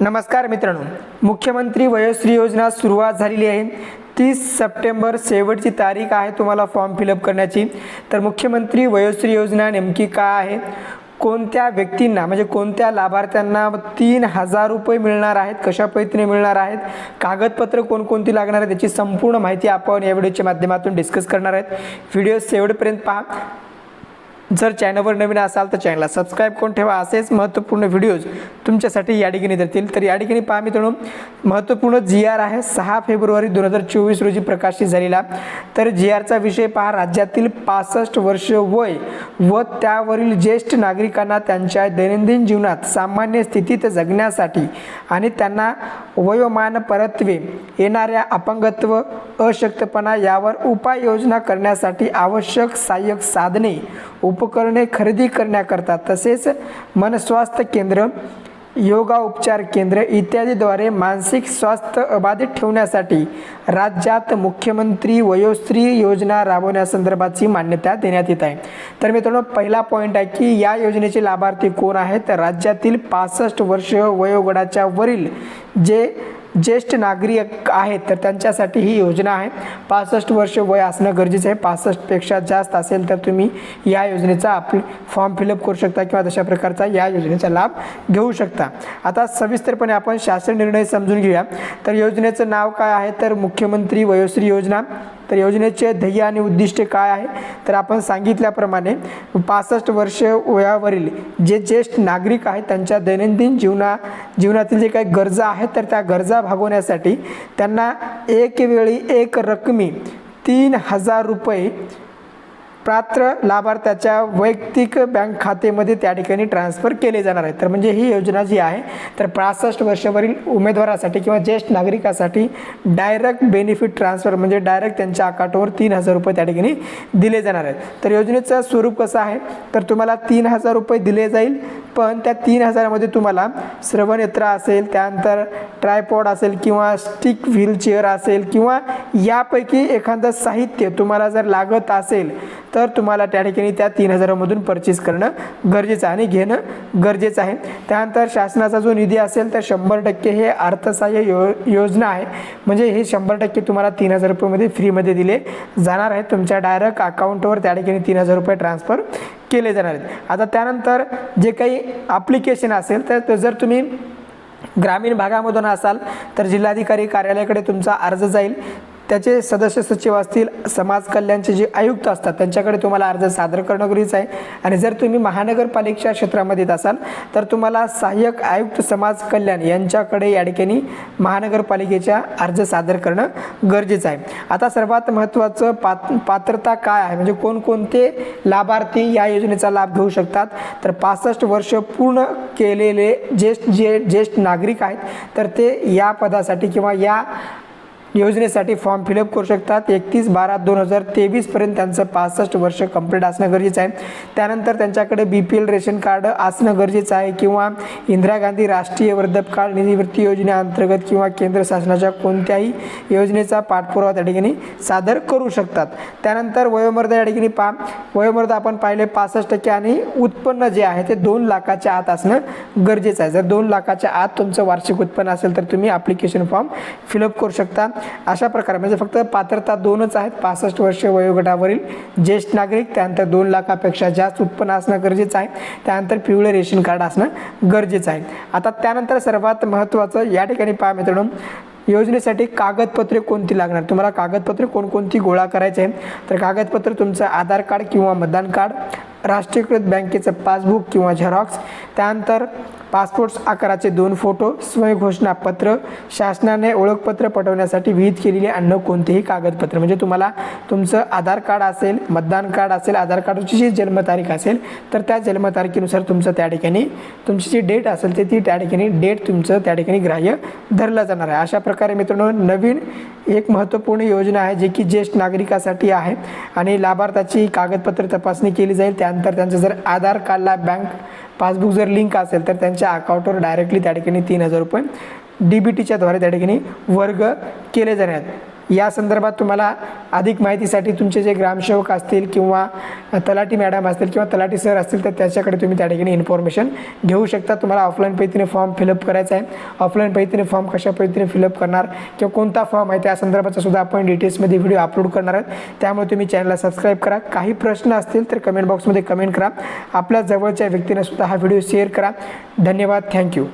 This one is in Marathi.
नमस्कार मित्रांनो. मुख्यमंत्री वयोश्री योजना सुरुवात झालेली आहे. तीस सप्टेंबर शेवटची तारीख आहे तुम्हाला फॉर्म फिलअप करण्याची. तर मुख्यमंत्री वयोश्री योजना नेमकी काय आहे? कोणत्या व्यक्तींना म्हणजे कोणत्या लाभार्थ्यांना तीन हजार रुपये मिळणार आहेत? कशा पद्धतीने मिळणार आहेत? कागदपत्र कोणकोणती लागणार आहेत? त्याची संपूर्ण माहिती आपण या व्हिडिओच्या माध्यमातून डिस्कस करणार आहेत. व्हिडिओ शेवटपर्यंत पहा. जर चॅनलवर नवीन असाल तर चॅनलला सबस्क्राईब करून ठेवा. असेच महत्त्वपूर्ण व्हिडिओज तुमच्यासाठी या ठिकाणी देतील. तर या ठिकाणी पहा मित्रांनो महत्त्वपूर्ण जी आर आहे. सहा फेब्रुवारी दोन हजार चोवीस रोजी प्रकाशित झालेला. तर जी आरचा विषय पहा. राज्यातील पासष्ट वर्ष वय व त्यावरील ज्येष्ठ नागरिकांना त्यांच्या दैनंदिन जीवनात सामान्य स्थितीत जगण्यासाठी आणि त्यांना वयोमान परत्वे येणाऱ्या अपंगत्व अशक्तपणा यावर उपाययोजना करण्यासाठी आवश्यक सहाय्यक साधने उप उपकरणे खरेदी करण्याकरता तसेच मनस्वास्थ्य केंद्र योगा उपचार केंद्र इत्यादीद्वारे मानसिक स्वास्थ्य अबाधित ठेवण्यासाठी राज्यात मुख्यमंत्री वयोश्री योजना राबवण्यासंदर्भाची मान्यता देण्यात येत आहे. तर मित्रांनो पहिला पॉईंट आहे की या योजनेचे लाभार्थी कोण आहेत? राज्यातील पासष्ट वर्ष वयोगटाच्या वरील जे ज्येष्ठ नागरिक आहेत तर त्यांच्यासाठी ही योजना आहे. पासष्ट वर्ष वय असणं गरजेचं आहे. पासष्टपेक्षा जास्त असेल तर तुम्ही या योजनेचा आपली फॉर्म फिलअप करू शकता किंवा तशा प्रकारचा या योजनेचा लाभ घेऊ शकता. आता सविस्तरपणे आपण शासन निर्णय समजून घेऊया. तर योजनेचं नाव काय आहे? तर मुख्यमंत्री वयोश्री योजना. तर योजनेचे ध्येय आणि उद्दिष्ट काय आहे? तर आपण सांगितल्याप्रमाणे पासष्ट वर्ष वयावरील जे ज्येष्ठ नागरिक आहेत त्यांच्या दैनंदिन जीवना जीवनातील जे काही गरजा आहेत तर त्या गरजा भागवण्यासाठी त्यांना एक वेळी एक रकमी तीन हजार रुपये पात्र लाभार्थ्याच्या वैयक्तिक बँक खातेमध्ये त्या ठिकाणी ट्रान्सफर केले जाणार आहे. तर म्हणजे ही योजना जी आहे तर पासष्ट वर्षावरील उमेदवारासाठी किंवा ज्येष्ठ नागरिकासाठी डायरेक्ट बेनिफिट ट्रान्सफर म्हणजे डायरेक्ट त्यांच्या अकाउंटवर तीन हजार रुपये त्या ठिकाणी दिले जाणार आहेत. तर योजनेचं स्वरूप कसं आहे? तर तुम्हाला तीन हजार रुपये दिले जाईल पण त्या तीन हजारामध्ये तुम्हाला श्रवणयंत्र असेल त्यानंतर ट्रायपॉड असेल किंवा स्टिक व्हीलचेअर असेल किंवा यापैकी एखादं साहित्य तुम्हाला जर लागत असेल तर तुम्हाला त्या ठिकाणी त्या तीन हजारामधून परचेस करणं गरजेचं आहे आणि घेणं गरजेचं आहे. त्यानंतर शासनाचा जो निधी असेल तर शंभर टक्के हे अर्थसहाय्य यो योजना आहे. म्हणजे हे शंभर टक्के तुम्हाला तीन हजार रुपयेमध्ये फ्रीमध्ये दिले जाणार आहे तुमच्या डायरेक्ट अकाउंटवर त्या ठिकाणी तीन हजार रुपये ट्रान्सफर केले जाणार आहेत. आता त्यानंतर जे काही ॲप्लिकेशन असेल तर जर तुम्ही ग्रामीण भागामधून असाल तर जिल्हाधिकारी कार्यालयाकडे तुमचा अर्ज जाईल. त्याचे सदस्य सचिव असतील समाज कल्याणचे जे आयुक्त असतात त्यांच्याकडे तुम्हाला अर्ज सादर करणं गरजेचं आहे. आणि जर तुम्ही महानगरपालिकेच्या क्षेत्रामध्ये येत असाल तर तुम्हाला सहाय्यक आयुक्त समाज कल्याण यांच्याकडे या ठिकाणी महानगरपालिकेच्या अर्ज सादर करणं गरजेचं आहे. आता सर्वात महत्त्वाचं पात पात्रता काय आहे? म्हणजे कोणकोणते लाभार्थी या योजनेचा लाभ घेऊ शकतात? तर पासष्ट वर्ष पूर्ण केलेले ज्येष्ठ जे ज्येष्ठ नागरिक आहेत तर ते या पदासाठी किंवा या योजनेसाठी फॉर्म फिलअप करू शकतात. एकतीस बारा दोन हजार तेवीसपर्यंत त्यांचं पासष्ट वर्ष कंप्लीट असणं गरजेचं आहे. त्यानंतर त्यांच्याकडे B P L ration card असणं गरजेचं आहे किंवा इंदिरा गांधी राष्ट्रीय वृद्धपकाळ निवृत्ती योजनेअंतर्गत किंवा केंद्र शासनाच्या कोणत्याही योजनेचा पाठपुरावा त्या ठिकाणी सादर करू शकतात. त्यानंतर वयोमर्द या ठिकाणी पा वयोमर्द आपण पाहिले पासष्ट टक्के आणि उत्पन्न जे आहे ते दोन लाखाच्या आत असणं गरजेचं आहे. जर दोन लाखाच्या आत तुमचं वार्षिक उत्पन्न असेल तर तुम्ही ॲप्लिकेशन फॉर्म फिलअप करू शकता. अशा प्रकारे. म्हणजे फक्त पात्रता दोनच आहेत. पासष्ट वर्ष वयोगटावरील ज्येष्ठ नागरिक त्यानंतर दोन लाखापेक्षा जास्त उत्पन्न असणं गरजेचं आहे. त्यानंतर पिवळे रेशन कार्ड असणं गरजेचं आहे. आता त्यानंतर सर्वात महत्त्वाचं या ठिकाणी पहा मित्रांनो. योजनेसाठी कागदपत्रे कोणती लागणार? तुम्हाला कागदपत्रे कोणकोणती गोळा करायचे आहे तर कागदपत्र तुमचं आधार कार्ड किंवा मतदान कार्ड राष्ट्रीयकृत बँकेचं पासबुक किंवा झेरॉक्स. त्यानंतर पासपोर्ट आकाराचे दोन फोटो स्वयंघोषणापत्र शासनाने ओळखपत्र पटवण्यासाठी विहित केलेली अन्य कोणतेही कागदपत्र. म्हणजे तुम्हाला तुमचं आधार कार्ड असेल मतदान कार्ड असेल आधार कार्डची जी जन्मतारीख असेल तर त्या जन्मतारखेनुसार तुमचं त्या ठिकाणी तुमची जी डेट असेल ते ती त्या ठिकाणी डेट तुमचं त्या ठिकाणी ग्राह्य धरलं जाणार आहे. अशा प्रकारे मित्रांनो नवीन एक महत्त्वपूर्ण योजना आहे जी की ज्येष्ठ नागरिकासाठी आहे आणि लाभार्थ्याची कागदपत्र तपासणी केली जाईल. त्यानंतर त्यांचं जर आधार कार्डला बँक पासबुक जर लिंक असेल तर त्यांच्या अकाउंटवर डायरेक्टली त्या ठिकाणी तीन हजार रुपये डी बी टीच्याद्वारे त्या ठिकाणी वर्ग केले जाण्यात या संदर्भात तुम्हाला अधिक माहितीसाठी तुमचे जे ग्रामसेवक असतील किंवा तलाठी मॅडम असतील किंवा तलाठी सर असतील तर त्याच्याकडे तुम्ही त्या ठिकाणी इन्फॉर्मेशन घेऊ शकता. तुम्हाला ऑफलाईन पद्धतीने फॉर्म फिलअप करायचा आहे. ऑफलाईन पद्धतीने फॉर्म कशा पद्धतीने फिलअप करणार किंवा कोणता फॉर्म आहे त्या संदर्भाचा सुद्धा आपण डिटेल्समध्ये व्हिडिओ अपलोड करणार आहोत. त्यामुळे तुम्ही चॅनलला सबस्क्राईब करा. काही प्रश्न असतील तर कमेंट बॉक्समध्ये कमेंट करा. आपल्या जवळच्या व्यक्तीनं सुद्धा हा व्हिडिओ शेअर करा. धन्यवाद. थँक्यू